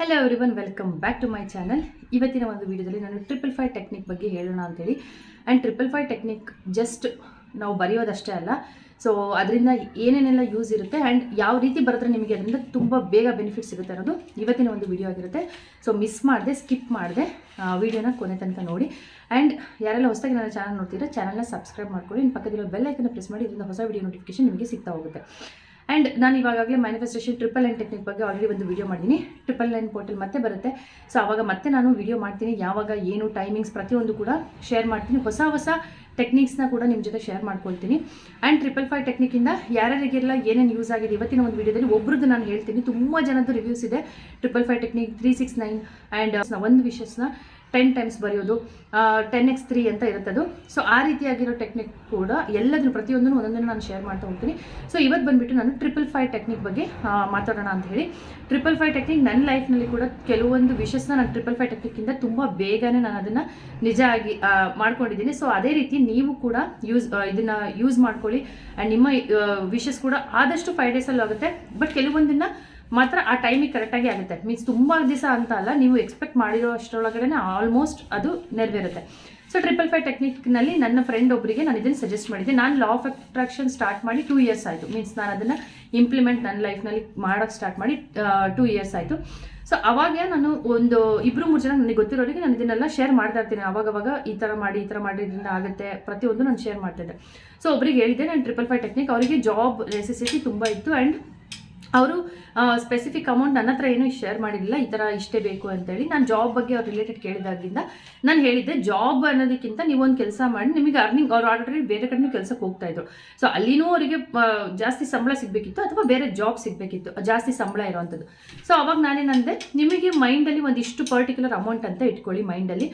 Hello everyone welcome back to my channel ಇವತ್ತಿನ ಒಂದು ವಿಡಿಯೋದಲ್ಲಿ ನಾನು ಟ್ರಿಪಲ್ ಫೈವ್ ಟೆಕ್ನಿಕ್ ಬಗ್ಗೆ ಹೇಳೋಣ ಅಂತೇಳಿ. And triple five technique just ನಾವು ಬರೆಯೋದಷ್ಟೇ ಅಲ್ಲ. ಸೊ ಅದರಿಂದ ಏನೇನೆಲ್ಲ ಯೂಸ್ ಇರುತ್ತೆ ಆ್ಯಂಡ್ ಯಾವ ರೀತಿ ಬರೆದ್ರೆ ನಿಮಗೆ ಅದರಿಂದ ತುಂಬ ಬೇಗ ಬೆನಿಫಿಟ್ ಸಿಗುತ್ತೆ ಅನ್ನೋದು ಇವತ್ತಿನ ಒಂದು ವಿಡಿಯೋ ಆಗಿರುತ್ತೆ. ಸೊ ಮಿಸ್ ಮಾಡಿದೆ ಸ್ಕಿಪ್ ಮಾಡಿದೆ ವಿಡಿಯೋನ ಕೊನೆ ತನಕ ನೋಡಿ. ಆ್ಯಂಡ್ ಯಾರೆಲ್ಲ ಹೊಸದಾಗಿ ನನ್ನ ಚಾನಲ್ ನೋಡ್ತೀರಾ ಚಾನಲ್ನ ಸಬ್ಸ್ಕ್ರೈಬ್ ಮಾಡ್ಕೊಳ್ಳಿ. ನಿಮ್ಮ ಪಕ್ಕದಲ್ಲಿರೋ ಬೆಲ್ ಐಕನ್ನ ಪ್ರೆಸ್ ಮಾಡಿ, ಇದರಿಂದ ಹೊಸ ವಿಡಿಯೋ ನೋಟಿಫಿಕೇಶನ್ ನಿಮಗೆ ಸಿಗ್ತಾ ಹೋಗುತ್ತೆ. ಆ್ಯಂಡ್ ನಾನು ಇವಾಗಲೇ ಮ್ಯಾನಿಫೆಸ್ಟೇಷನ್ ಟ್ರಿಪಲ್ ಲೈನ್ ಟೆಕ್ನಿಕ್ ಬಗ್ಗೆ ಆಲ್ರೆಡಿ ಒಂದು ವೀಡಿಯೋ ಮಾಡಿದ್ದೀನಿ ಟ್ರಿಪಲ್ ಲೈನ್ ಪೋರ್ಟಲ್ ಮತ್ತೆ ಬರುತ್ತೆ. ಸೊ ಆವಾಗ ಮತ್ತೆ ನಾನು ವಿಡಿಯೋ ಮಾಡ್ತೀನಿ. ಯಾವಾಗ ಏನು ಟೈಮಿಂಗ್ಸ್ ಪ್ರತಿಯೊಂದು ಕೂಡ ಶೇರ್ ಮಾಡ್ತೀನಿ. ಹೊಸ ಹೊಸ ಟೆಕ್ನಿಕ್ಸ್ನ ಕೂಡ ನಿಮ್ಮ ಜೊತೆ ಶೇರ್ ಮಾಡ್ಕೊಳ್ತೀನಿ. ಆ್ಯಂಡ್ ಟ್ರಿಪಲ್ ಫೈವ್ ಟೆಕ್ನಿಕ್ಕಿಂದ ಯಾರ್ಯಾರಿಗೆಲ್ಲ ಏನೇನು ಯೂಸ್ ಆಗಿದೆ ಇವತ್ತಿನ ಒಂದು ವಿಡಿಯೋದಲ್ಲಿ ಒಬ್ರದ್ದು ನಾನು ಹೇಳ್ತೀನಿ. ತುಂಬ ಜನದ್ದು ರಿವ್ಯೂಸ್ ಇದೆ. Triple five technique three six nine and ಒಂದು ವಿಷಸ್ನ ಟೆನ್ ಟೈಮ್ಸ್ ಬರೆಯೋದು ಟೆನ್ ಎಕ್ಸ್ ತ್ರೀ ಅಂತ ಇರುತ್ತದು. ಸೊ ಆ ರೀತಿಯಾಗಿರೋ ಟೆಕ್ನಿಕ್ ಕೂಡ ಎಲ್ಲದನ್ನು ಪ್ರತಿಯೊಂದನ್ನು ಒಂದೊಂದನ್ನು ನಾನು ಶೇರ್ ಮಾಡ್ತಾ ಹೋಗ್ತೀನಿ. ಸೊ ಇವತ್ತು ಬಂದುಬಿಟ್ಟು ನಾನು ಟ್ರಿಪಲ್ ಫೈವ್ ಟೆಕ್ನಿಕ್ ಬಗ್ಗೆ ಮಾತಾಡೋಣ ಅಂತ ಹೇಳಿ. ಟ್ರಿಪಲ್ ಫೈವ್ ಟೆಕ್ನಿಕ್ ನನ್ನ ಲೈಫ್ನಲ್ಲಿ ಕೂಡ ಕೆಲವೊಂದು ವಿಷಸ್ನ ನಾನು ಟ್ರಿಪಲ್ ಫೈವ್ ಟೆಕ್ನಿಕ್ಕಿಂದ ತುಂಬ ಬೇಗನೆ ನಾನು ಅದನ್ನು ನಿಜ ಆಗಿ ಮಾಡ್ಕೊಂಡಿದ್ದೀನಿ. ಸೊ ಅದೇ ರೀತಿ ನೀವು ಕೂಡ ಯೂಸ್ ಇದನ್ನು ಯೂಸ್ ಮಾಡ್ಕೊಳ್ಳಿ. ಆ್ಯಂಡ್ ನಿಮ್ಮ ವಿಷಸ್ ಕೂಡ ಆದಷ್ಟು ಫೈವ್ ಡೇಸಲ್ಲೂ ಆಗುತ್ತೆ. ಬಟ್ ಕೆಲವೊಂದನ್ನು ಮಾತ್ರ ಆ ಟೈಮಿಗೆ ಕರೆಕ್ಟಾಗಿ ಆಗುತ್ತೆ. ಮೀನ್ಸ್ ತುಂಬ ದಿವಸ ಅಂತ ಅಲ್ಲ, ನೀವು ಎಕ್ಸ್ಪೆಕ್ಟ್ ಮಾಡಿರೋ ಅಷ್ಟರೊಳಗಡೆ ಆಲ್ಮೋಸ್ಟ್ ಅದು ನೆರವೇರುತ್ತೆ. ಸೊ ಟ್ರಿಪಲ್ ಫೈವ್ ಟೆಕ್ನಿಕ್ನಲ್ಲಿ ನನ್ನ ಫ್ರೆಂಡ್ ಒಬ್ಬರಿಗೆ ನಾನು ಇದನ್ನು ಸಜೆಸ್ಟ್ ಮಾಡಿದ್ದೆ. ನಾನು ಲಾ ಆಫ್ ಅಟ್ರಾಕ್ಷನ್ ಸ್ಟಾರ್ಟ್ ಮಾಡಿ ಟೂ ಇಯರ್ಸ್ ಆಯಿತು. ಮೀನ್ಸ್ ನಾನು ಅದನ್ನು ಇಂಪ್ಲಿಮೆಂಟ್ ನನ್ನ ಲೈಫ್ನಲ್ಲಿ ಮಾಡೋಕ್ಕೆ ಸ್ಟಾರ್ಟ್ ಮಾಡಿ ಟೂ ಇಯರ್ಸ್ ಆಯಿತು. ಸೊ ಅವಾಗ ನಾನು ಒಂದು ಇಬ್ಬರು ಮೂರು ಜನ ನನಗೆ ಗೊತ್ತಿರೋರಿಗೆ ನಾನು ಇದನ್ನೆಲ್ಲ ಶೇರ್ ಮಾಡ್ತಾ ಇರ್ತೀನಿ. ಅವಾಗವಾಗ ಈ ಥರ ಮಾಡಿ, ಈ ಥರ ಮಾಡಿ ಇದರಿಂದ ಆಗುತ್ತೆ ಪ್ರತಿಯೊಂದು ನಾನು ಶೇರ್ ಮಾಡ್ತಿದ್ದೆ ಸೊ ಒಬ್ರಿಗೆ ಹೇಳಿದ್ದೆ, ನಾನು ಟ್ರಿಪಲ್ ಫೈವ್ ಟೆಕ್ನಿಕ್ ಅವರಿಗೆ ಜಾಬ್ ನೆಸೆಸಿಟಿ ತುಂಬ ಇತ್ತು. ಆ್ಯಂಡ್ ಅವರು ಸ್ಪೆಸಿಫಿಕ್ ಅಮೌಂಟ್ ನನ್ನ ಹತ್ರ ಏನೂ ಶೇರ್ ಮಾಡಿರಲಿಲ್ಲ, ಈ ಥರ ಇಷ್ಟೇ ಬೇಕು ಅಂತೇಳಿ ನಾನು ಜಾಬ್ ಬಗ್ಗೆ ಅವ್ರು ರಿಲೇಟೆಡ್ ಕೇಳಿದಾಗಿಂದ ನಾನು ಹೇಳಿದ್ದೆ ಜಾಬ್ ಅನ್ನೋದಕ್ಕಿಂತ ನೀವೊಂದು ಕೆಲಸ ಮಾಡಿ ನಿಮಗೆ ಅರ್ನಿಂಗ್ ಅವ್ರು ಆಲ್ರೆಡಿ ಬೇರೆ ಕಡೆ ಕೆಲಸಕ್ಕೆ ಹೋಗ್ತಾ ಇದ್ರು. ಸೊ ಅಲ್ಲಿನೂ ಅವರಿಗೆ ಜಾಸ್ತಿ ಸಂಬಳ ಸಿಗಬೇಕಿತ್ತು ಅಥವಾ ಬೇರೆ ಜಾಬ್ ಸಿಗಬೇಕಿತ್ತು, ಜಾಸ್ತಿ ಸಂಬಳ ಇರೋವಂಥದ್ದು ಸೊ ಅವಾಗ ನಾನೇನಂದೆ, ನಿಮಗೆ ಮೈಂಡಲ್ಲಿ ಒಂದಿಷ್ಟು ಪರ್ಟಿಕ್ಯುಲರ್ ಅಮೌಂಟ್ ಅಂತ ಇಟ್ಕೊಳ್ಳಿ ಮೈಂಡಲ್ಲಿ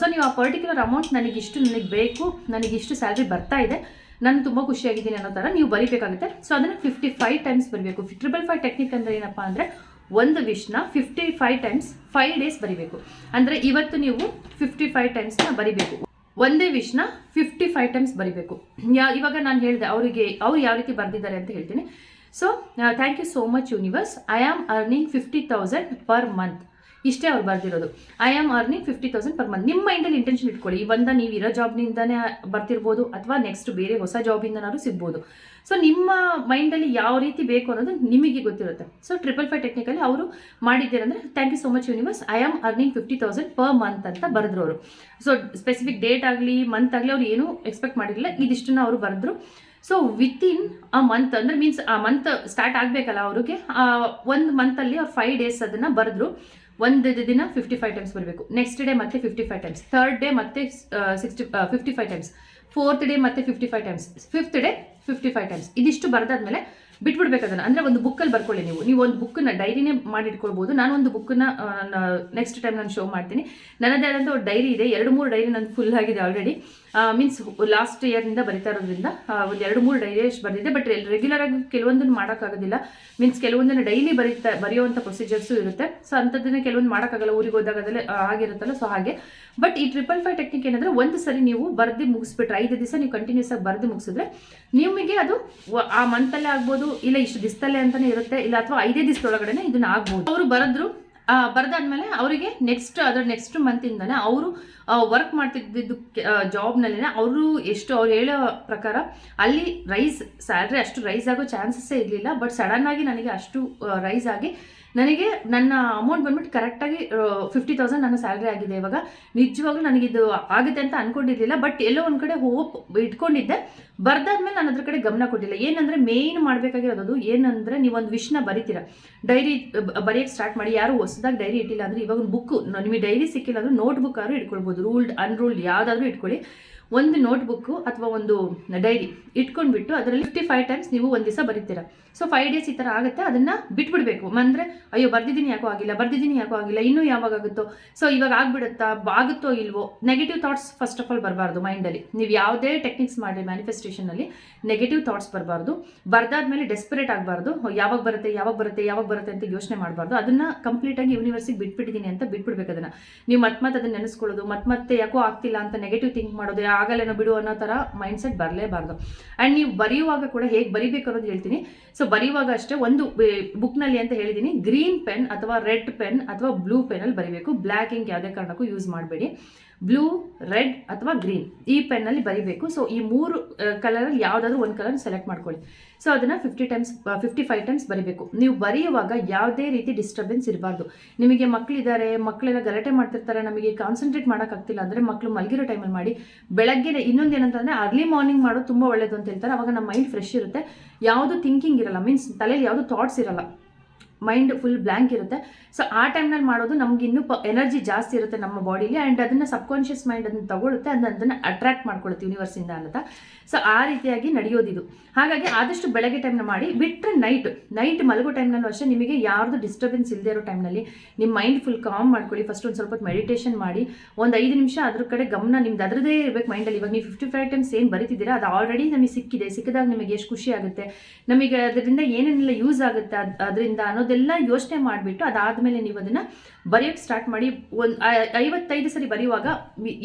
ಸೊ ನೀವು ಆ ಪರ್ಟಿಕ್ಯುಲರ್ ಅಮೌಂಟ್ ನನಗಿಷ್ಟು, ನನಗೆ ಬೇಕು, ನನಗಿಷ್ಟು ಸ್ಯಾಲ್ರಿ ಬರ್ತಾ ಇದೆ. ನಾನು ತುಂಬ ಖುಷಿಯಾಗಿದ್ದೀನಿ ಅನ್ನೋ ಥರ ನೀವು ಬರಿಬೇಕಾಗುತ್ತೆ. ಸೊ ಅದನ್ನು ಫಿಫ್ಟಿ ಫೈವ್ ಟೈಮ್ಸ್ ಬರಬೇಕು. ಟ್ರಿಪಲ್ ಫೈವ್ ಟೆಕ್ನಿಕ್ ಅಂದರೆ ಏನಪ್ಪ ಅಂದರೆ ಒಂದು ವಿಶ್ನ fifty five times five days ಬರಿಬೇಕು. ಅಂದರೆ ಇವತ್ತು ನೀವು ಫಿಫ್ಟಿ ಫೈವ್ ಟೈಮ್ಸ್ನ ಬರಿಬೇಕು. ಒಂದೇ ವಿಶ್ನ ಫಿಫ್ಟಿ ಫೈವ್ ಟೈಮ್ಸ್ ಬರಿಬೇಕು. ಯಾ, ಇವಾಗ ನಾನು ಹೇಳಿದೆ ಅವರಿಗೆ, ಅವ್ರು ಯಾವ ರೀತಿ ಬರೆದಿದ್ದಾರೆ ಅಂತ ಹೇಳ್ತೀನಿ. So thank you so much universe I am earning fifty thousand per month ಇಷ್ಟೇ ಅವ್ರು ಬರ್ದಿರೋದು I am earning fifty thousand per month ನಿಮ್ಮ ಮೈಂಡಲ್ಲಿ ಇಂಟೆನ್ಷನ್ ಇಟ್ಕೊಳ್ಳಿ. ಬಂದ ನೀವು ಇರೋ ಜಾಬ್ನಿಂದನೇ ಬರ್ತಿರ್ಬೋದು ಅಥವಾ ನೆಕ್ಸ್ಟ್ ಬೇರೆ ಹೊಸ ಜಾಬಿಂದನಾದ್ರು ಸಿಗ್ಬೋದು. ಸೊ ನಿಮ್ಮ ಮೈಂಡಲ್ಲಿ ಯಾವ ರೀತಿ ಬೇಕು ಅನ್ನೋದು ನಿಮಗೆ ಗೊತ್ತಿರುತ್ತೆ. ಸೊ ಟ್ರಿಪಲ್ ಫೈವ್ ಟೆಕ್ನಿಕಲ್ಲಿ ಅವರು ಮಾಡಿದ್ದೀರಂದ್ರೆ thank you so much universe I am earning fifty thousand per month ಅಂತ ಬರೆದ್ರು ಅವರು ಸೊ ಸ್ಪೆಸಿಫಿಕ್ ಡೇಟ್ ಆಗಲಿ ಮಂತ್ ಆಗಲಿ ಅವ್ರು ಏನೂ ಎಕ್ಸ್ಪೆಕ್ಟ್ ಮಾಡಿರಲಿಲ್ಲ. ಇದಿಷ್ಟನ್ನು ಅವರು ಬರೆದ್ರು. ಸೊ ವಿತಿನ್ ಅ ಮಂತ್ ಅಂದ್ರೆ ಮೀನ್ಸ್ ಆ ಮಂತ್ ಸ್ಟಾರ್ಟ್ ಆಗಬೇಕಲ್ಲ ಅವ್ರಿಗೆ ಒಂದು ಮಂತಲ್ಲಿ ಅವ್ರು ಫೈವ್ ಡೇಸ್ ಅದನ್ನು ಬರೆದ್ರು. ಒಂದು ದಿನ ಫಿಫ್ಟಿ ಫೈವ್ ಟೈಮ್ಸ್ ಬರಬೇಕು. ನೆಕ್ಸ್ಟ್ ಡೇ ಮತ್ತೆ fifty five times third day ಮತ್ತೆ sixty fifty five times fourth day ಮತ್ತೆ fifty five times fifth day fifty five times ಇದಿಷ್ಟು ಬರೆದಾದ್ಮೇಲೆ ಬಿಟ್ಬಿಡ್ಬೇಕು ಅದನ್ನು ಅಂದರೆ ಒಂದು ಬುಕ್ಕಲ್ಲಿ ಬರ್ಕೊಳ್ಳಿ ನೀವು. ನೀವು ಒಂದು ಬುಕ್ಕನ್ನ ಡೈರಿನೇ ಮಾಡಿಟ್ಕೊಳ್ಬೋದು. ನಾನು ಒಂದು ಬುಕ್ಕನ್ನ ನೆಕ್ಸ್ಟ್ ಟೈಮ್ ನಾನು ಶೋ ಮಾಡ್ತೀನಿ. ನನ್ನದೇ ಆದಂಥ ಒಂದು ಡೈರಿ ಇದೆ. ಎರಡು ಮೂರು ಡೈರಿ ನಂದು ಫುಲ್ ಆಗಿದೆ ಆಲ್ರೆಡಿ ಮೀನ್ಸ್ ಲಾಸ್ಟ್ ಇಯರ್ನಿಂದ ಬರಿತಾ ಇರೋದ್ರಿಂದ ಒಂದು ಎರಡು ಮೂರು ಡೈರಿ ಅಷ್ಟು ಬರೆದಿದೆ ಬಟ್ ರೆಗ್ಯುಲರ್ ಆಗಿ ಕೆಲವೊಂದನ್ನು ಮಾಡೋಕ್ಕಾಗೋದಿಲ್ಲ. ಮೀನ್ಸ್ ಕೆಲವೊಂದನ್ನು ಡೈಲಿ ಬರೀತಾ ಬರೆಯುವಂಥ ಪ್ರೊಸೀಜರ್ಸು ಇರುತ್ತೆ. ಸೊ ಅಂಥದ್ದನ್ನ ಕೆಲವೊಂದು ಮಾಡೋಕ್ಕಾಗಲ್ಲ. ಊರಿಗೆ ಹೋದಾಗ ಅದೆಲ್ಲ ಆ, ಆಗಿರುತ್ತಲ್ಲ. ಸೊ ಹಾಗೆ. ಬಟ್ ಈ ಟ್ರಿಪಲ್ ಫೈವ್ ಟೆಕ್ನಿಕ್ ಏನಂದ್ರೆ ಒಂದು ಸರಿ ನೀವು ಬರೆದು ಮುಗಿಸ್ಬಿಟ್ರೆ ಐದು ದಿವಸ ನೀವು ಕಂಟಿನ್ಯೂಸ್ ಆಗಿ ಬರೆದು ಮುಗಿಸಿದ್ರೆ ನಿಮಗೆ ಅದು ಆ ಮಂತಲ್ಲೇ ಆಗ್ಬೋದು, ಇಲ್ಲ ಇಷ್ಟು ದಿವಸದಲ್ಲೇ ಅಂತಾನೆ ಇರುತ್ತೆ, ಇಲ್ಲ ಅಥವಾ ಐದೇ ದಿವಸದೊಳಗಡೆ ಇದನ್ನ ಆಗ್ಬೋದು. ಅವರು ಬರೆದ್ರು ಬರೆದಾದ್ಮೇಲೆ ಅವರಿಗೆ ನೆಕ್ಸ್ಟ್ ಅದರ ನೆಕ್ಸ್ಟ್ ಮಂತಿಂದನೇ ಅವರು ವರ್ಕ್ ಮಾಡ್ತಿದ್ದಿದ್ದು ಜಾಬ್ನಲ್ಲಿನೇ ಅವರು ಎಷ್ಟು, ಅವ್ರು ಹೇಳೋ ಪ್ರಕಾರ ಅಲ್ಲಿ ರೈಸ್ ಸ್ಯಾಲ್ರಿ ಅಷ್ಟು ರೈಸ್ ಆಗೋ ಚಾನ್ಸಸ್ಸೇ ಇರಲಿಲ್ಲ ಬಟ್ ಸಡನ್ ಆಗಿ ನನಗೆ ಅಷ್ಟು ರೈಸ್ ಆಗಿ ನನಗೆ ನನ್ನ ಅಮೌಂಟ್ ಬಂದ್ಬಿಟ್ಟು ಕರೆಕ್ಟಾಗಿ ಫಿಫ್ಟಿ ತೌಸಂಡ್ ನನ್ನ ಸ್ಯಾಲ್ರಿ ಆಗಿದೆ ಇವಾಗ. ನಿಜವಾಗ್ಲೂ ನನಗಿದು ಆಗುತ್ತೆ ಅಂತ ಅನ್ಕೊಂಡಿರ್ಲಿಲ್ಲ ಬಟ್ ಎಲ್ಲೋ ಒಂದು ಕಡೆ ಹೋಪ್ ಇಟ್ಕೊಂಡಿದ್ದೆ. ಬರ್ದಾದ್ಮೇಲೆ ನಾನು ಅದ್ರ ಕಡೆ ಗಮನ ಕೊಟ್ಟಿಲ್ಲ. ಏನಂದ್ರೆ ಮೇನ್ ಮಾಡಬೇಕಾಗಿರೋದು ಏನಂದ್ರೆ ನೀವೊಂದು ವಿಷ್ನ ಬರಿತೀರ. ಡೈರಿ ಬರೆಯಕ್ಕೆ ಸ್ಟಾರ್ಟ್ ಮಾಡಿ. ಯಾರು ಹೊಸದಾಗಿ ಡೈರಿ ಇಟ್ಟಿಲ್ಲ ಅಂದ್ರೆ ಇವಾಗ ಒಂದು ಬುಕ್ ನಿಮಗೆ ಡೈರಿ ಸಿಕ್ಕಿಲ್ಲ ಅಂದ್ರೆ ನೋಟ್ ಬುಕ್ ಆದ್ರೂ ಇಟ್ಕೊಳ್ಬೋದು. ರೂಲ್ಡ್ ಅನ್ರೂಲ್ಡ್ ಯಾವುದಾದ್ರೂ ಇಟ್ಕೊಳ್ಳಿ. ಒಂದು ನೋಟ್ಬುಕ್ಕು ಅಥವಾ ಒಂದು ಡೈರಿ ಇಟ್ಕೊಂಡ್ಬಿಟ್ಟು ಅದರಲ್ಲಿ ಫಿಫ್ಟಿ ಫೈವ್ ಟೈಮ್ಸ್ ನೀವು ಒಂದು ದಿವಸ ಬರೀತೀರ. ಸೊ ಫೈವ್ ಡೇಸ್ ಈ ಥರ ಆಗುತ್ತೆ, ಅದನ್ನು ಬಿಟ್ಬಿಡ್ಬೇಕು. ಅಂದರೆ, ಅಯ್ಯೋ, ಬರ್ದಿದ್ದೀನಿ ಯಾಕೋ ಆಗಿಲ್ಲ, ಬರ್ದಿದ್ದೀನಿ ಯಾಕೋ ಆಗಿಲ್ಲ, ಇನ್ನೂ ಯಾವಾಗ ಆಗುತ್ತೋ? ಸೊ ಇವಾಗ ಆಗ್ಬಿಡುತ್ತಾ? ಆಗುತ್ತೋ ಇಲ್ವೋ? Negative thoughts first of all ಬರಬಾರ್ದು ಮೈಂಡಲ್ಲಿ ನೀವು ಯಾವುದೇ ಟೆಕ್ನಿಕ್ಸ್ ಮಾಡಿ ಮ್ಯಾನಿಫೆಸ್ಟೇಷನಲ್ಲಿ ನೆಗೆಟಿವ್ ಥಾಟ್ಸ್ ಬರಬಾರ್ದು. ಬರ್ದಾದ್ಮೇಲೆ ಡೆಸ್ಪರೇಟ್ ಆಗಬಾರ್ದು. ಯಾವಾಗ ಬರುತ್ತೆ ಯಾವಾಗ ಬರುತ್ತೆ ಯಾವಾಗ ಬರುತ್ತೆ ಅಂತ ಯೋಚನೆ ಮಾಡಬಾರ್ದು. ಅದನ್ನು ಕಂಪ್ಲೀಟಾಗಿ ಯೂನಿವರ್ಸಿಗೆ ಬಿಟ್ಬಿಟ್ಟಿದ್ದೀನಿ ಅಂತ ಬಿಟ್ಬಿಡ್ಬೇಕು ಅದನ್ನು. ನೀವು ಮತ್ತೆ ಮತ್ತೆ ಅದನ್ನು ನೆನೆಸ್ಕೊಳ್ಳೋದು, ಮತ್ತೆ ಮತ್ತೆ ಯಾಕೋ ಆಗ್ತಿಲ್ಲ ಅಂತ ನೆಗೆಟಿವ್ ಥಿಂಕ್ ಮಾಡೋದು ಆಗಲ್ಲೇನೋ ಬಿಡು ಅನ್ನೋ ಥರ ಮೈಂಡ್ ಸೆಟ್ ಬರಲೇಬಾರ್ದು. ಆ್ಯಂಡ್ ನೀವು ಬರೆಯುವಾಗ ಕೂಡ ಹೇಗೆ ಬರಿಬೇಕು ಅನ್ನೋದು ಹೇಳ್ತೀನಿ. ಸೊ ಬರೆಯುವಾಗ ಅಷ್ಟೇ ಒಂದು ಬುಕ್ನಲ್ಲಿ ಅಂತ ಹೇಳಿದ್ದೀನಿ ಗ್ರೀನ್ ಪೆನ್ ಅಥವಾ ರೆಡ್ ಪೆನ್ ಅಥವಾ ಬ್ಲೂ ಪೆನ್ನಲ್ಲಿ ಬರಿಬೇಕು. ಬ್ಲ್ಯಾಕ್ ಇಂಕ್ ಯಾವುದೇ ಕಾರಣಕ್ಕೂ ಯೂಸ್ ಮಾಡಬೇಡಿ. ಬ್ಲೂ, ರೆಡ್ ಅಥವಾ ಗ್ರೀನ್ ಈ ಪೆನ್ನಲ್ಲಿ ಬರಿಬೇಕು. ಸೊ ಈ ಮೂರು ಕಲರಲ್ಲಿ ಯಾವುದಾದ್ರೂ ಒಂದು ಕಲರ್ ಸೆಲೆಕ್ಟ್ ಮಾಡ್ಕೊಳ್ಳಿ. ಸೊ ಅದನ್ನು fifty times fifty five times ಬರಿಬೇಕು. ನೀವು ಬರೆಯುವಾಗ ಯಾವುದೇ ರೀತಿ ಡಿಸ್ಟರ್ಬೆನ್ಸ್ ಇರಬಾರ್ದು. ನಿಮಗೆ ಮಕ್ಕಳಿದ್ದಾರೆ ಮಕ್ಕಳೆಲ್ಲ ಗಲಾಟೆ ಮಾಡ್ತಿರ್ತಾರೆ, ನಮಗೆ ಕಾನ್ಸಂಟ್ರೇಟ್ ಮಾಡೋಕ್ಕಾಗ್ತಿಲ್ಲ ಅಂದರೆ ಮಕ್ಕಳು ಮಲಗಿರೋ ಟೈಮಲ್ಲಿ ಮಾಡಿ. ಬೆಳಗ್ಗೆ ಇನ್ನೊಂದು ಏನಂತಂದರೆ ಅರ್ಲಿ ಮಾರ್ನಿಂಗ್ ಮಾಡೋದು ತುಂಬ ಒಳ್ಳೇದು ಅಂತ ಹೇಳ್ತಾರೆ. ಅವಾಗ ನಮ್ಮ ಮೈಂಡ್ ಫ್ರೆಶ್ ಇರುತ್ತೆ. ಯಾವುದು ಥಿಂಕಿಂಗ್ ಇರಲ್ಲ. ಮೀನ್ಸ್ ತಲೆಯಲ್ಲಿ ಯಾವುದು ಥಾಟ್ಸ್ ಇರಲ್ಲ. ಮೈಂಡ್ ಫುಲ್ ಬ್ಲ್ಯಾಂಕ್ ಇರುತ್ತೆ. ಸೊ ಆ ಟೈಮ್ನಲ್ಲಿ ಮಾಡೋದು ನಮ್ಗೆ ಇನ್ನೂ ಪ ಎನರ್ಜಿ ಜಾಸ್ತಿ ಇರುತ್ತೆ ನಮ್ಮ ಬಾಡಿಲಿ ಆ್ಯಂಡ್ ಅದನ್ನು ಸಬ್ಕಾನ್ಷಿಯಸ್ ಮೈಂಡ್ ಅದನ್ನು ತಗೊಳುತ್ತೆ ಅದನ್ನ ಅದನ್ನು ಅಟ್ರಾಕ್ಟ್ ಮಾಡ್ಕೊಳುತ್ತೆ ಯೂನಿವರ್ಸಿಂದ ಅಂತ ಸೊ ಆ ರೀತಿಯಾಗಿ ನಡೆಯೋದಿದು ಹಾಗಾಗಿ ಆದಷ್ಟು ಬೆಳಗ್ಗೆ ಟೈಮ್ನ ಮಾಡಿ ಬಿಟ್ಟರೆ ನೈಟ್ ನೈಟ್ ಮಲಗೋ ಟೈಮ್ನಲ್ಲೂ ಅಷ್ಟೇ ನಿಮಗೆ ಯಾರ್ದು ಡಿಸ್ಟರ್ಬೆನ್ಸ್ ಇಲ್ಲದೆ ಇರೋ ಟೈಮ್ನಲ್ಲಿ ನಿಮ್ಮ ಮೈಂಡ್ ಫುಲ್ ಕಾಮ್ ಮಾಡ್ಕೊಳ್ಳಿ. ಫಸ್ಟ್ ಒಂದು ಸ್ವಲ್ಪ ಮೆಡಿಟೇಷನ್ ಮಾಡಿ, ಒಂದು ಐದು ನಿಮಿಷ ಅದ್ರ ಕಡೆ ಗಮನ ನಿಮ್ದು ಅದರದೇ ಇರಬೇಕು ಮೈಂಡಲ್ಲಿ ಇವಾಗ ನೀವು ಫಿಫ್ಟಿ ಫೈವ್ ಟೈಮ್ಸ್ ಏನು ಬರೀತಿದ್ದೀರಾ, ಅದು ಆಲ್ರೆಡಿ ನಮಗೆ ಸಿಕ್ಕಿದೆ, ಸಿಕ್ಕಿದಾಗ ನಿಮಗೆ ಎಷ್ಟು ಖುಷಿ ಆಗುತ್ತೆ, ನಮಗೆ ಅದರಿಂದ ಏನೇನೆಲ್ಲ ಯೂಸ್ ಆಗುತ್ತೆ ಅದು ಅದರಿಂದ ಅನ್ನೋದೆಲ್ಲ ಯೋಚನೆ ಮಾಡಿಬಿಟ್ಟು ಅದಾದಮೇಲೆ ನೀವು ಅದನ್ನು ಬರೆಯೋಕ್ಕೆ ಸ್ಟಾರ್ಟ್ ಮಾಡಿ ಒಂದು ಐವತ್ತೈದು ಸರಿ ಬರೆಯುವಾಗ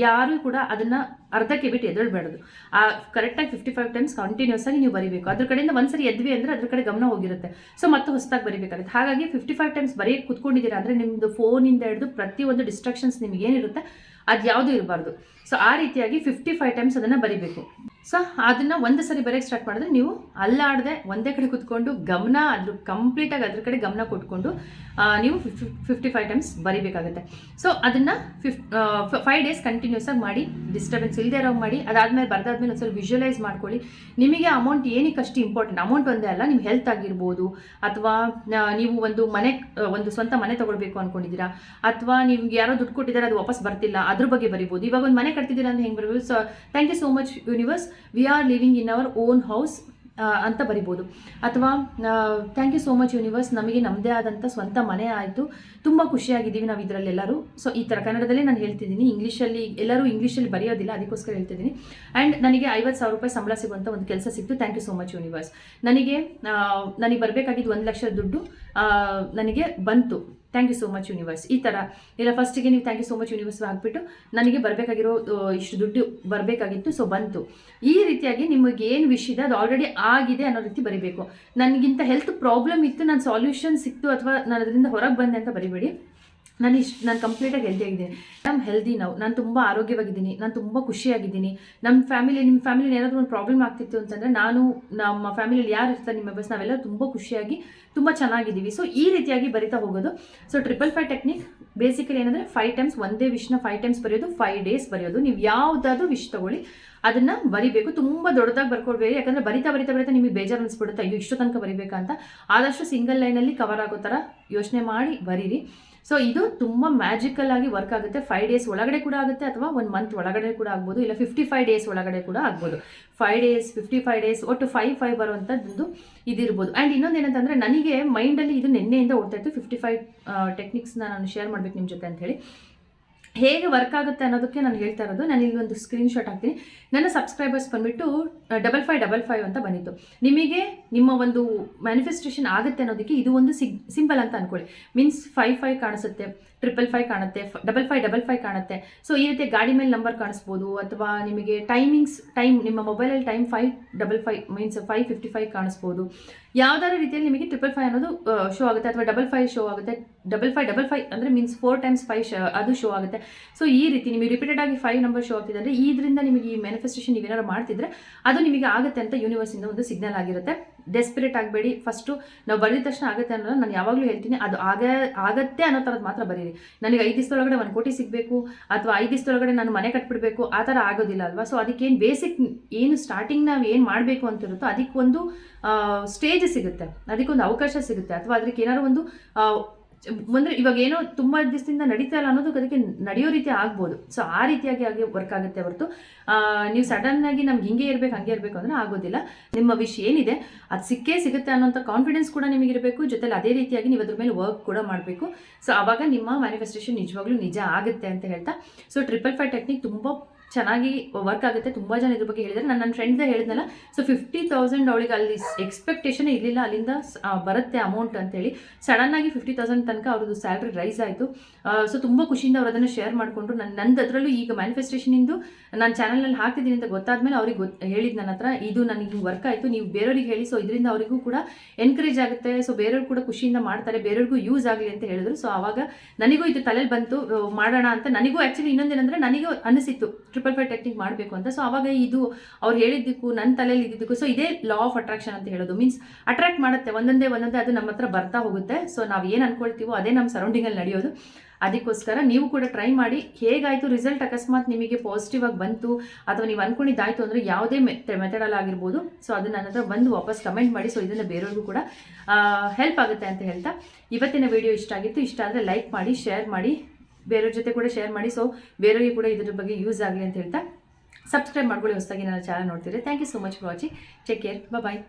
ಯಾರೂ ಕೂಡ ಅದನ್ನು ಅರ್ಧಕ್ಕೆ ಬಿಟ್ಟು ಎದ್ದೇಳಬೇಡದು ಆ ಕರೆಕ್ಟಾಗಿ ಫಿಫ್ಟಿ ಫೈವ್ ಟೈಮ್ಸ್ ಕಂಟಿನ್ಯೂಸ್ ಆಗಿ ನೀವು ಬರೀಬೇಕು. ಅದ್ರ ಕಡೆಯಿಂದ ಒಂದ್ಸರಿ ಎದ್ವಿ ಅಂದರೆ ಅದ್ರ ಕಡೆ ಗಮನ ಹೋಗಿರುತ್ತೆ. ಸೊ ಮತ್ತೆ ಹೊಸದಾಗಿ ಬರೀಬೇಕಾಗುತ್ತೆ. ಹಾಗಾಗಿ ಫಿಫ್ಟಿ ಫೈವ್ ಟೈಮ್ಸ್ ಬರೆಯಕ್ಕೆ ಕುತ್ಕೊಂಡಿದ್ದೀರಾ ಅಂದರೆ ನಿಮ್ಮದು ಫೋನಿಂದ ಹಿಡಿದು ಪ್ರತಿಯೊಂದು ಡಿಸ್ಟ್ರಾಕ್ಷನ್ಸ್ ನಿಮ್ಗೆ ಏನಿರುತ್ತೆ, ಅದು ಯಾವುದೂ ಇರಬಾರ್ದು. ಸೊ ಆ ರೀತಿಯಾಗಿ ಫಿಫ್ಟಿ ಫೈವ್ ಟೈಮ್ಸ್ ಅದನ್ನು ಬರಿಬೇಕು. ಸೊ ಅದನ್ನು ಒಂದು ಸರಿ ಬರೆಯೋಕ್ಕೆ ಸ್ಟಾರ್ಟ್ ಮಾಡಿದ್ರೆ ನೀವು ಅಲ್ಲಾಡದೆ ಒಂದೇ ಕಡೆ ಕುತ್ಕೊಂಡು ಗಮನ ಅದ್ರ ಕಂಪ್ಲೀಟಾಗಿ ಅದ್ರ ಕಡೆ ಗಮನ ಕೊಟ್ಕೊಂಡು ನೀವು ಫಿಫ್ಟಿ ಫೈವ್ ಟೈಮ್ಸ್ ಬರಿಬೇಕಾಗುತ್ತೆ. ಸೊ ಅದನ್ನು ಫಿಫ್ ಫೈವ್ ಡೇಸ್ ಕಂಟಿನ್ಯೂಸ್ ಆಗಿ ಮಾಡಿ ಡಿಸ್ಟರ್ಬೆನ್ಸ್ ಇಲ್ಲದೆ ಇರೋ ಮಾಡಿ, ಅದಾದಮೇಲೆ ಬರೆದಾದ್ಮೇಲೆ ಒಂದ್ಸಲ ವಿಜುವಲೈಸ್ ಮಾಡ್ಕೊಳ್ಳಿ. ನಿಮಗೆ ಅಮೌಂಟ್ ಏನಕ್ಕೆ ಅಷ್ಟು ಇಂಪಾರ್ಟೆಂಟ್ ಅಮೌಂಟ್ ಒಂದೇ ಅಲ್ಲ ನಿಮ್ಮ ಹೆಲ್ತ್ ಆಗಿರ್ಬೋದು, ಅಥವಾ ನೀವು ಒಂದು ಮನೆ ಒಂದು ಸ್ವಂತ ಮನೆ ತೊಗೊಳ್ಬೇಕು ಅನ್ಕೊಂಡಿದ್ದೀರಾ, ಅಥವಾ ನಿಮ್ಗೆ ಯಾರೋ ದುಡ್ಡು ಕೊಟ್ಟಿದ್ದಾರೆ, ಅದು ವಾಪಸ್ ಬರ್ತಿಲ್ಲ, ಅದ್ರ ಬಗ್ಗೆ ಬರಿಬೋದು. ಇವಾಗ ಒಂದು ಮನೆ ಕಟ್ತಿದ್ದೀರಾ ಅಂತ ಹೆಂಗೆ ಬರ್ಬೋದು? So thank you so much universe we are living in our own house ಅಂತ ಬರಿಬೋದು. ಅಥವಾ thank you so much universe ನಮಗೆ ನಮ್ಮದೇ ಆದಂಥ ಸ್ವಂತ ಮನೆ ಆಯಿತು. ತುಂಬ ಖುಷಿಯಾಗಿದ್ದೀವಿ ನಾವು ಇದರಲ್ಲೆಲ್ಲರೂ. ಸೊ ಈ ಥರ ಕನ್ನಡದಲ್ಲೇ ನಾನು ಹೇಳ್ತಿದ್ದೀನಿ. ಇಂಗ್ಲೀಷಲ್ಲಿ ಎಲ್ಲರೂ ಇಂಗ್ಲೀಷಲ್ಲಿ ಬರೆಯೋದಿಲ್ಲ, ಅದಕ್ಕೋಸ್ಕರ ಹೇಳ್ತಿದ್ದೀನಿ. ಆ್ಯಂಡ್ ನನಗೆ ಐವತ್ತು ಸಾವಿರ ರೂಪಾಯಿ ಸಂಬಳ ಸಿಗುವಂಥ ಒಂದು ಕೆಲಸ ಸಿಕ್ತು. Thank you so much universe ನನಗೆ ನನಗೆ ಬರಬೇಕಾಗಿದ್ದು ಒಂದು ಲಕ್ಷ ದುಡ್ಡು ನನಗೆ ಬಂತು. Thank you so much universe ಈ ಥರ ಇಲ್ಲ ಫಸ್ಟಿಗೆ ನೀವು thank you so much universe ಆಗಿಬಿಟ್ಟು ನನಗೆ ಬರಬೇಕಾಗಿರೋ ಇಷ್ಟು ದುಡ್ಡು ಬರಬೇಕಾಗಿತ್ತು ಸೊ ಬಂತು. ಈ ರೀತಿಯಾಗಿ ನಿಮಗೆ ಏನು ವಿಷ್ ಇದೆ, ಅದು ಆಲ್ರೆಡಿ ಆಗಿದೆ ಅನ್ನೋ ರೀತಿ ಬರಿಬೇಕು. ನನಗಿಂತ ಹೆಲ್ತ್ ಪ್ರಾಬ್ಲಮ್ ಇತ್ತು, ನಾನು ಸಾಲ್ಯೂಷನ್ ಸಿಕ್ತು, ಅಥವಾ ನಾನು ಅದರಿಂದ ಹೊರಗೆ ಬಂದೆ ಅಂತ ಬರಿಬೇಡಿ. ನಾನು ಇಷ್ಟು, ನಾನು ಕಂಪ್ಲೀಟಾಗಿ ಹೆಲ್ದಿಯಾಗಿದ್ದೀನಿ ನಮ್ಮ ಹೆಲ್ದಿ ನಾವು ನಾನು ತುಂಬ ಆರೋಗ್ಯವಾಗಿದ್ದೀನಿ. ನಾನು ತುಂಬ ಖುಷಿಯಾಗಿದ್ದೀನಿ. ನಮ್ಮ ಫ್ಯಾಮಿಲಿ ನಿಮ್ಮ ಫ್ಯಾಮಿಲಿ ಏನಾದರೂ ಒಂದು ಪ್ರಾಬ್ಲಮ್ ಆಗ್ತಿತ್ತು ಅಂತಂದರೆ ನಾನು, ನಮ್ಮ ಫ್ಯಾಮಿಲಿಯಲ್ಲಿ ಯಾರು ಇರ್ತಾರೆ ನಿಮ್ಮ ಮೆಂಬರ್ಸ್ ನಾವೆಲ್ಲ ತುಂಬ ಖುಷಿಯಾಗಿ, ತುಂಬ ಚೆನ್ನಾಗಿದ್ದೀವಿ. ಸೊ ಈ ರೀತಿಯಾಗಿ ಬರಿತಾ ಹೋಗೋದು. So triple five technique basically ಏನಂದರೆ ಫೈವ್ ಟೈಮ್ಸ್ ಒಂದೇ ವಿಷ್ನ ಫೈವ್ ಟೈಮ್ಸ್ ಬರೆಯೋದು ಫೈವ್ ಡೇಸ್ ಬರೆಯೋದು. ನೀವು ಯಾವುದಾದ್ರೂ ವಿಷ್ ತೊಗೊಳ್ಳಿ. ಅದನ್ನು ಬರಿಬೇಕು. ತುಂಬ ದೊಡ್ಡದಾಗಿ ಬರ್ಕೊಳ್ಬೇಡಿ ಯಾಕಂದರೆ ಬರಿತಾ ಬರಿತಾ ಬರಿತಾ ನಿಮಗೆ ಬೇಜಾರು ಅನಿಸ್ಬಿಡುತ್ತೆ ಅಯ್ಯೋ ಇಷ್ಟು ತನಕ ಬರಿಬೇಕಂತ ಆದಷ್ಟು ಸಿಂಗಲ್ ಲೈನಲ್ಲಿ ಕವರ್ ಆಗೋ ಥರ ಯೋಚನೆ ಮಾಡಿ, ಬರೀರಿ. ಸೊ ಇದು ತುಂಬ ಮ್ಯಾಜಿಕಲ್ ಆಗಿ ವರ್ಕ್ ಆಗುತ್ತೆ. ಫೈವ್ ಡೇಸ್ ಒಳಗಡೆ ಕೂಡ ಆಗುತ್ತೆ ಅಥವಾ ಒಂದು ಮಂತ್ ಒಳಗಡೆ ಕೂಡ ಆಗ್ಬೋದು, ಇಲ್ಲ ಫಿಫ್ಟಿ ಫೈವ್ ಡೇಸ್ ಒಳಗಡೆ ಕೂಡ ಆಗ್ಬೋದು. Five days fifty five days ಒಟ್ಟು ಫೈವ್ ಫೈವ್ ಬರುವಂಥದ್ದು ಇದಿರ್ಬೋದು. ಆ್ಯಂಡ್ ಇನ್ನೊಂದು ಏನಂತಂದರೆ, ನನಗೆ ಮೈಂಡಲ್ಲಿ ಇದು ನಿನ್ನೆಯಿಂದ ಓಡ್ತಾ ಇತ್ತು. ಫಿಫ್ಟಿ ಫೈವ್ ಟೆಕ್ನಿಕ್ಸ್ನ ನಾನು ಶೇರ್ ಮಾಡಬೇಕು ನಿಮ್ಮ ಜೊತೆ ಅಂತ ಹೇಳಿ ಹೇಗೆ ವರ್ಕ್ ಆಗುತ್ತೆ ಅನ್ನೋದಕ್ಕೆ ನಾನು ಹೇಳ್ತಾ ಇರೋದು. ನಾನು ಇಲ್ಲಿ ಒಂದು ಸ್ಕ್ರೀನ್ಶಾಟ್ ಹಾಕ್ತೀನಿ. ನನ್ನ ಸಬ್ಸ್ಕ್ರೈಬರ್ಸ್ ಬಂದುಬಿಟ್ಟು ಡಬಲ್ ಫೈವ್ ಡಬಲ್ ಫೈವ್ ಅಂತ ಬಂದಿತ್ತು. ನಿಮಗೆ ನಿಮ್ಮ ಒಂದು ಮ್ಯಾನಿಫೆಸ್ಟೇಷನ್ ಆಗುತ್ತೆ ಅನ್ನೋದಕ್ಕೆ ಇದು ಒಂದು ಸಿಗ್ ಸಿಂಪಲ್ ಅಂತ ಅನ್ಕೊಳ್ಳಿ. ಮೀನ್ಸ್ ಫೈವ್ ಫೈವ್ ಕಾಣಿಸುತ್ತೆ ಟ್ರಿಪಲ್ ಫೈವ್ ಕಾಣುತ್ತೆ ಡಬಲ್ ಫೈವ್ ಡಬಲ್ ಫೈವ್ ಕಾಣುತ್ತೆ. ಸೊ ಈ ರೀತಿ ಗಾಡಿ ಮೇಲೆ ನಂಬರ್ ಕಾಣಿಸ್ಬೋದು, ಅಥವಾ ನಿಮಗೆ ಟೈಮಿಂಗ್ಸ್ ಟೈಮ್ ನಿಮ್ಮ ಮೊಬೈಲಲ್ಲಿ time five double five means five fifty five ಕಾಣಿಸ್ಬೋದು. ಯಾವ್ದಾದ್ರು ರೀತಿಯಲ್ಲಿ ನಿಮಗೆ ಟ್ರಿಪಲ್ ಫೈವ್ ಅನ್ನೋದು ಶೋ ಆಗುತ್ತೆ, ಅಥವಾ ಡಬಲ್ ಫೈವ್ ಶೋ ಆಗುತ್ತೆ. ಡಬಲ್ ಫೈವ್ ಡಬಲ್ ಫೈವ್ ಅಂದರೆ ಮೀನ್ಸ್ ಫೋರ್ ಟೈಮ್ಸ್ ಫೈವ್ ಅದು ಶೋ ಆಗುತ್ತೆ. ಸೊ ಈ ರೀತಿ ನಿಮಗೆ ರಿಪೀಟೆಡ್ ಆಗಿ ಫೈವ್ ನಂಬರ್ ಶೋ ಆಗ್ತಿದೆ ಅಂದರೆ ಇದರಿಂದ ನಿಮಗೆ ಈ ಮ್ಯಾನಿಫೆಸ್ಟೇಷನ್ ನೀವೇನಾದ್ರು ಮಾಡ್ತಿದ್ರೆ ಅದು ನಿಮಗೆ ಆಗುತ್ತೆ ಅಂತ ಯೂನಿವರ್ಸಿಂದ ಒಂದು ಸಿಗ್ನಲ್ ಆಗಿರುತ್ತೆ. ಡೆಸ್ಪಿರೇಟ್ ಆಗಬೇಡಿ. ಫಸ್ಟು ನಾವು ಬರೆದ ತಕ್ಷಣ ಆಗುತ್ತೆ ಅನ್ನೋದು ನಾನು ಯಾವಾಗಲೂ ಹೇಳ್ತೀನಿ. ಅದು ಆಗ, ಆಗತ್ತೆ ಅನ್ನೋ ಥರದ್ದು ಮಾತ್ರ ಬರೀರಿ. ನನಗೆ ಐದು ದಿವಸದೊಳಗಡೆ ಒಂದು ಕೋಟಿ ಸಿಗಬೇಕು ಅಥವಾ ಐದು ದಿವಸದೊಳಗಡೆ ನಾನು ಮನೆ ಕಟ್ಬಿಡಬೇಕು, ಆ ಥರ ಆಗೋದಿಲ್ಲ ಅಲ್ವಾ? ಸೊ ಅದಕ್ಕೇನು ಬೇಸಿಕ್ ಏನು ಸ್ಟಾರ್ಟಿಂಗ್ ನಾವು ಏನು ಮಾಡಬೇಕು ಅಂತ ಇರುತ್ತೋ ಅದಕ್ಕೊಂದು ಸ್ಟೇಜ್ ಸಿಗುತ್ತೆ. ಅದಕ್ಕೊಂದು ಅವಕಾಶ ಸಿಗುತ್ತೆ. ಅಥವಾ ಅದಕ್ಕೆ ಏನಾದ್ರು ಒಂದು ಅಂದ್ರೆ ಇವಾಗ ಏನೋ ತುಂಬ ದಿವಸದಿಂದ ನಡೀತಾ ಇಲ್ಲ ಅನ್ನೋದು ಅದಕ್ಕೆ ನಡೆಯೋ ರೀತಿ ಆಗ್ಬೋದು. ಸೊ ಆ ರೀತಿಯಾಗಿ ಆಗಿ ವರ್ಕ್ ಆಗುತ್ತೆ ಹೊರತು. ನೀವು ಸಡನ್ ಆಗಿ ನಮ್ಗೆ ಹಿಂಗೆ ಇರಬೇಕು, ಹಂಗೆ ಇರಬೇಕು ಅಂದ್ರೆ ಆಗೋದಿಲ್ಲ. ನಿಮ್ಮ ವಿಷ್ ಏನಿದೆ, ಅದು ಸಿಕ್ಕೇ ಸಿಗುತ್ತೆ ಅನ್ನೋಂಥ ಕಾನ್ಫಿಡೆನ್ಸ್ ಕೂಡ ನಿಮಗೆ ಇರಬೇಕು ಜೊತೆಲಿ ಅದೇ ರೀತಿಯಾಗಿ ನೀವು ಅದ್ರ ಮೇಲೆ ವರ್ಕ್ ಕೂಡ ಮಾಡಬೇಕು. ಸೊ ಆವಾಗ ನಿಮ್ಮ ಮ್ಯಾನಿಫೆಸ್ಟೇಷನ್ ನಿಜವಾಗ್ಲೂ ನಿಜ ಆಗುತ್ತೆ ಅಂತ ಹೇಳ್ತಾ. ಸೊ ಟ್ರಿಪಲ್ ಫೈವ್ ಟೆಕ್ನಿಕ್ ತುಂಬ ಚೆನ್ನಾಗಿ ವರ್ಕ್ ಆಗುತ್ತೆ. ತುಂಬ ಜನ ಇದ್ರ ಬಗ್ಗೆ ಹೇಳಿದ್ದಾರೆ. ನಾನು ನನ್ನ ಫ್ರೆಂಡ್ದೇ ಹೇಳಿದ್ನಲ್ಲ ಸೊ ಫಿಫ್ಟಿ ತೌಸಂಡ್ ಅವಳಿಗೆ ಅಲ್ಲಿ ಎಕ್ಸ್ಪೆಕ್ಟೇಷನ್ ಇರಲಿಲ್ಲ. ಅಲ್ಲಿಂದ ಬರುತ್ತೆ ಅಮೌಂಟ್ ಅಂತೇಳಿ. ಸಡನ್ನಾಗಿ ಫಿಫ್ಟಿ ತೌಸಂಡ್ ತನಕ ಅವ್ರದ್ದು ಸ್ಯಾಲ್ರಿ ರೈಸ್ ಆಯಿತು. ಸೊ ತುಂಬ ಖುಷಿಯಿಂದ ಅವ್ರು ಅದನ್ನು ಶೇರ್ ಮಾಡಿಕೊಂಡ್ರು. ನನ್ನ ನಂದು ಅದರಲ್ಲೂ ಈಗ ಮ್ಯಾನಿಫೆಸ್ಟೇಷನಿಂದು ನಾನು ಚಾನಲ್ನಲ್ಲಿ ಹಾಕ್ತಿದ್ದೀನಿ ಅಂತ ಗೊತ್ತಾದ್ಮೇಲೆ ಅವ್ರಿಗೆ ಗೊತ್ತು ಹೇಳಿದ್ದು ನನ್ನ ಹತ್ರ, ಇದು ನನಗೆ ಹಿಂಗೆ ವರ್ಕ್ ಆಯಿತು. ನೀವು ಬೇರೆಯವ್ರಿಗೆ ಹೇಳಿ. ಸೊ ಇದರಿಂದ ಅವರಿಗೂ ಕೂಡ ಎನ್ಕರೇಜ್ ಆಗುತ್ತೆ. ಸೊ ಬೇರೆಯವ್ರು ಕೂಡ ಖುಷಿಯಿಂದ ಮಾಡ್ತಾರೆ. ಬೇರೆಯವ್ರಿಗೂ ಯೂಸ್ ಆಗಲಿ ಅಂತ ಹೇಳಿದ್ರು. ಸೊ ಆವಾಗ ನನಗೂ ಇದು ತಲೆಯಲ್ಲಿ ಬಂತು. ಮಾಡೋಣ ಅಂತ. ನನಗೂ ಆ್ಯಕ್ಚುಲಿ ಇನ್ನೊಂದೇನಂದ್ರೆ ನನಗೂ ಅನಿಸಿತ್ತು. ಟ್ರಿಪಲ್ ಫೈವ್ ಟೆಕ್ನಿಕ್ ಮಾಡಬೇಕು ಅಂತ. ಸೊ ಅವಾಗ ಇದು ಅವ್ರು ಹೇಳಿದ್ದಕ್ಕೂ ನನ್ನ ತಲೆಯಲ್ಲಿ ಇದ್ದಿದ್ದಕ್ಕೂ ಸೊ ಇದೇ ಲಾ ಆಫ್ ಅಟ್ರಾಕ್ಷನ್ ಅಂತ ಹೇಳೋದು. ಮೀನ್ಸ್ ಅಟ್ರಾಕ್ಟ್ ಮಾಡುತ್ತೆ, ಒಂದೊಂದೇ ಒಂದೊಂದೇ ಅದು ನಮ್ಮ ಹತ್ರ ಬರ್ತಾ ಹೋಗುತ್ತೆ. ಸೊ ನಾವು ಏನು ಅನ್ಕೊಳ್ತೀವೋ ಅದೇ ನಮ್ಮ ಸರೌಂಡಿಂಗಲ್ಲಿ ನಡೆಯೋದು. ಅದಕ್ಕೋಸ್ಕರ ನೀವು ಕೂಡ ಟ್ರೈ ಮಾಡಿ, ಹೇಗಾಯಿತು ರಿಸಲ್ಟ್ ಅಕಸ್ಮಾತ್ ನಿಮಗೆ ಪಾಸಿಟಿವ್ ಆಗಿ ಬಂತು, ಅಥವಾ ನೀವು ಅನ್ಕೊಂಡಿದ್ದಾಯಿತು ಅಂದರೆ ಯಾವುದೇ ಮೆಥಡಲ್ಲಿ ಆಗಿರ್ಬೋದು. ಸೊ ಅದು ನನ್ನ ಹತ್ರ ಬಂದು ವಾಪಸ್ ಕಮೆಂಟ್ ಮಾಡಿ ಸೊ ಇದನ್ನು ಬೇರೆಯವ್ರಿಗೂ ಕೂಡ ಹೆಲ್ಪ್ ಆಗುತ್ತೆ ಅಂತ ಹೇಳ್ತಾ. ಇವತ್ತಿನ ವಿಡಿಯೋ ಇಷ್ಟ ಆಗಿತ್ತು. ಇಷ್ಟ ಆದರೆ ಲೈಕ್ ಮಾಡಿ ಶೇರ್ ಮಾಡಿ. ಬೇರೆಯವ್ರ ಜೊತೆ ಕೂಡ ಶೇರ್ ಮಾಡಿ. ಸೊ ಬೇರೆಯವ್ರಿಗೆ ಕೂಡ ಇದ್ರ ಬಗ್ಗೆ ಯೂಸ್ ಆಗಲಿ ಅಂತ ಹೇಳ್ತಾ ಸಬ್ಸ್ಕ್ರೈಬ್ ಮಾಡ್ಕೊಳ್ಳಿ ಹೊಸದಾಗಿ ನನ್ನ ಚಾನಲ್ ನೋಡ್ತೀರಿ thank you so much for watching take care bye